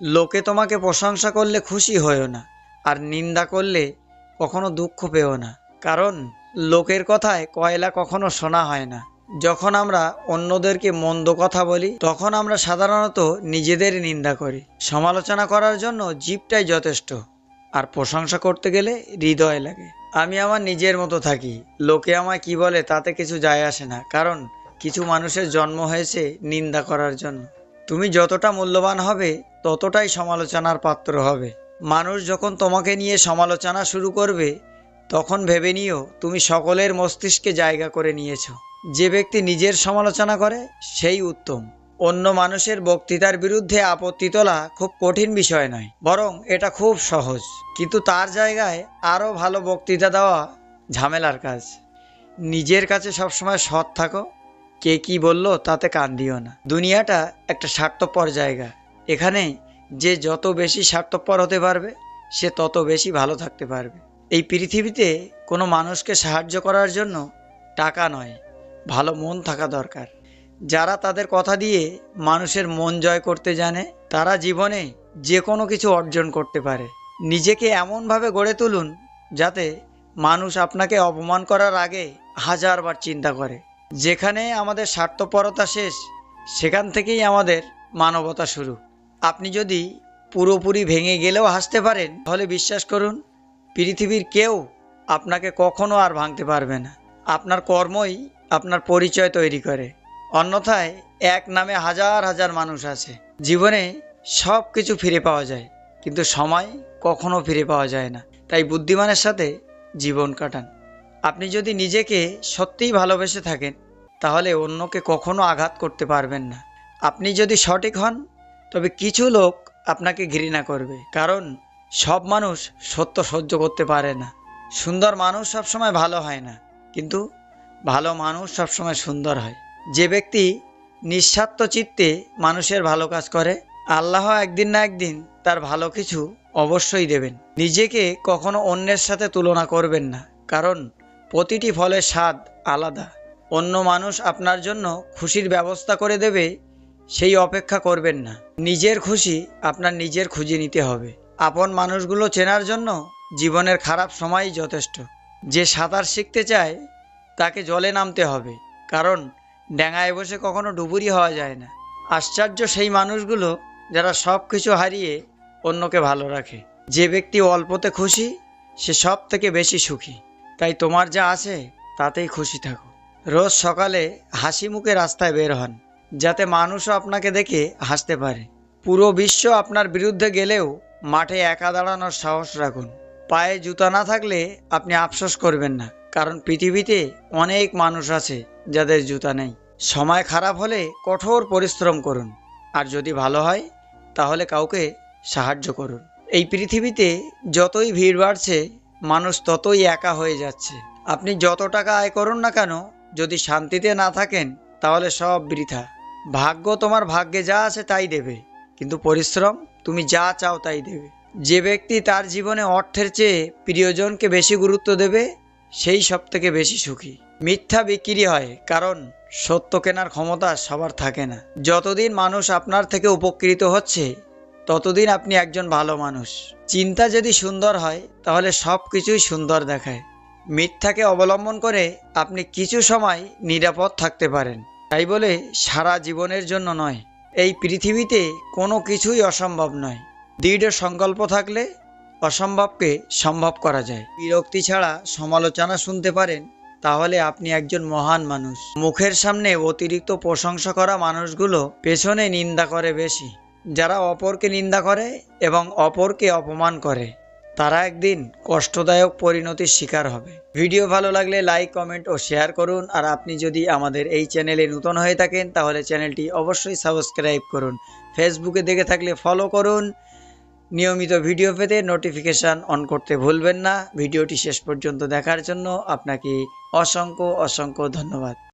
লোকে তোমাকে প্রশংসা করলে খুশি হয়েও না, আর নিন্দা করলে কখনো দুঃখ পেও না। কারণ লোকের কথায় কয়লা কখনো শোনা হয় না। যখন আমরা অন্যদেরকে মন্দ কথা বলি, তখন আমরা সাধারণত নিজেদের নিন্দা করি। সমালোচনা করার জন্য জীবটাই যথেষ্ট, আর প্রশংসা করতে গেলে হৃদয় লাগে। আমি আমার নিজের মতো থাকি। লোকে আমায় কি বলে তাতে কিছু যায় আসে না, কারণ কিছু মানুষের জন্ম হয়েছে নিন্দা করার জন্য। তুমি যতটা মূল্যবান হবে, ততটাই সমালোচনার পাত্র হবে। মানুষ যখন তোমাকে নিয়ে সমালোচনা শুরু করবে, তখন ভেবে নিও তুমি সকলের মস্তিষ্কে জায়গা করে নিয়েছো। যে ব্যক্তি নিজের সমালোচনা করে, সেই উত্তম। অন্য মানুষের বক্তৃতার বিরুদ্ধে আপত্তি তোলা খুব কঠিন বিষয় নয়, বরং এটা খুব সহজ। কিন্তু তার জায়গায় আরও ভালো বক্তৃতা দেওয়া ঝামেলার কাজ। নিজের কাছে সবসময় সৎ থাকো কে কি বলল তাতে কান দিও না। দুনিয়াটা একটা স্বার্থপর জায়গা। এখানে যে যত বেশি স্বার্থপর হতে পারবে, সে তত বেশি ভালো থাকতে পারবে। এই পৃথিবীতে কোনো মানুষকে সাহায্য করার জন্য টাকা নয়, ভালো মন থাকা দরকার। যারা তাদের কথা দিয়ে মানুষের মন জয় করতে জানে, তারা জীবনে যে কোনো কিছু অর্জন করতে পারে। নিজেকে এমনভাবে গড়ে তুলুন যাতে মানুষ আপনাকে অপমান করার আগে হাজারবার চিন্তা করে। যেখানে আমাদের স্বার্থপরতা শেষ, সেখান থেকেই আমাদের মানবতা শুরু। আপনি যদি পুরোপুরি ভেঙে গেলেও হাসতে পারেন, তাহলে বিশ্বাস করুন, পৃথিবীর কেউ আপনাকে কখনো আর ভাঙতে পারবে না। আপনার কর্মই আপনার পরিচয় তৈরি করে। অন্যথায় এক নামে হাজার হাজার মানুষ আছে। জীবনে সব কিছু ফিরে পাওয়া যায়, কিন্তু সময় কখনো ফিরে পাওয়া যায় না। তাই বুদ্ধিমানের সাথে জীবন কাটান। আপনি যদি নিজেকে সত্যিই ভালোবেসে থাকেন, তাহলে অন্যকে কখনো আঘাত করতে পারবেন না। আপনি যদি সঠিক হন, তবে কিছু লোক আপনাকে ঘৃণা করবে, কারণ সব মানুষ সত্য সহ্য করতে পারে না। সুন্দর মানুষ সবসময় ভালো হয় না, কিন্তু ভালো মানুষ সবসময় সুন্দর হয়। যে ব্যক্তি নিঃস্বার্থ চিত্তে মানুষের ভালো কাজ করে, আল্লাহ একদিন না একদিন তার ভালো কিছু অবশ্যই দেবেন। নিজেকে কখনো অন্যের সাথে তুলনা করবেন না, কারণ প্রতিটি ফলের স্বাদ আলাদা। অন্য মানুষ আপনার জন্য খুশির ব্যবস্থা করে দেবে, সেই অপেক্ষা করবেন না। নিজের খুশি আপনার নিজের খুঁজে নিতে হবে। আপন মানুষগুলো চেনার জন্য জীবনের খারাপ সময়ই যথেষ্ট। যে সাঁতার শিখতে চায়, তাকে জলে নামতে হবে, কারণ ড্যাঙায় বসে কখনো ডুবুরি হওয়া যায় না। আশ্চর্য সেই মানুষগুলো যারা সব কিছু হারিয়ে অন্যকে ভালো রাখে। যে ব্যক্তি অল্পতে খুশি, সে সব থেকে বেশি সুখী। তাই তোমার যা আছে, তাতেই খুশি থাকো। রোজ সকালে হাসি মুখে রাস্তায় বের হন, যাতে মানুষও আপনাকে দেখে হাসতে পারে। পুরো বিশ্ব আপনার বিরুদ্ধে গেলেও মাঠে একা দাঁড়ানোর সাহস রাখুন। পায়ে জুতা না থাকলে আপনি আফসোস করবেন না, কারণ পৃথিবীতে অনেক মানুষ আছে যাদের জুতা নেই। সময় খারাপ হলে কঠোর পরিশ্রম করুন, আর যদি ভালো হয়, তাহলে কাউকে সাহায্য করুন। এই পৃথিবীতে যতই ভিড় বাড়ছে মানুষ ততই একা হয়ে যাচ্ছে। আপনি যত টাকা আয় করুন না কেন, যদি শান্তিতে না থাকেন, তাহলে সব বৃথা। ভাগ্য তোমার ভাগ্যে যা আছে তাই দেবে। কিন্তু পরিশ্রম, তুমি যা চাও তাই দেবে। যে ব্যক্তি তার জীবনে অর্থের চেয়ে প্রিয়জনকে বেশি গুরুত্ব দেবে, সেই সব থেকে বেশি সুখী। মিথ্যা বিক্রি হয়, কারণ সত্য কেনার ক্ষমতা সবার থাকে না। যতদিন মানুষ আপনার থেকে উপকৃত হচ্ছে, ততদিন আপনি একজন ভালো মানুষ। চিন্তা যদি সুন্দর হয়, তাহলে সব কিছুই সুন্দর দেখায়। মিথ্যাকে অবলম্বন করে আপনি কিছু সময় নিরাপদ থাকতে পারেন। তাই বলে সারা জীবনের জন্য নয়, এই পৃথিবীতে কোনো কিছুই অসম্ভব নয়। দৃঢ় সংকল্প থাকলে অসম্ভবকে সম্ভব করা যায়। বিরক্তি ছাড়া সমালোচনা শুনতে পারেন, তাহলে আপনি একজন মহান মানুষ। মুখের সামনে অতিরিক্ত প্রশংসা করা মানুষগুলো পেছনে নিন্দা করে বেশি। যারা অপরকে নিন্দা করে এবং অপরকে অপমান করে, তারা একদিন কষ্টদায়ক পরিণতির শিকার হবে। ভিডিও ভালো লাগলে লাইক, কমেন্ট ও শেয়ার করুন। আর আপনি যদি আমাদের এই চ্যানেলে নতুন হয়ে থাকেন, তাহলে চ্যানেলটি অবশ্যই সাবস্ক্রাইব করুন। ফেসবুকে দেখে থাকলে ফলো করুন। নিয়মিত ভিডিও পেতে নোটিফিকেশান অন করতে ভুলবেন না। ভিডিওটি শেষ পর্যন্ত দেখার জন্য আপনাকে অসংখ্য অসংখ্য ধন্যবাদ।